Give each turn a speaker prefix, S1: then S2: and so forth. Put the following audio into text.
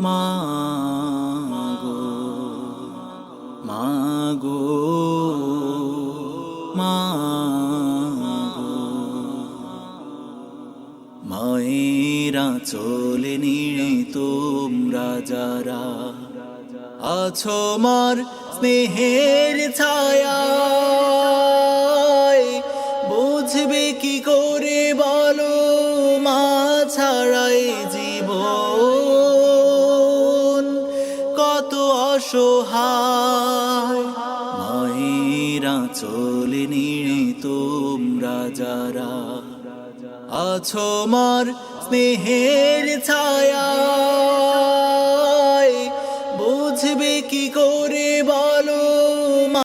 S1: মাগো মাগো মাগো। মায়েরা চলে নিয়ে তোমরা যারা আছো মার স্নেহের ছায়া বুঝবে কি করে বলো মা ছাড়াই তো অসহায়। চলে নিয়ে তোমরা যারা আছো মার স্নেহের ছায়া বুঝবে কি করে বলো?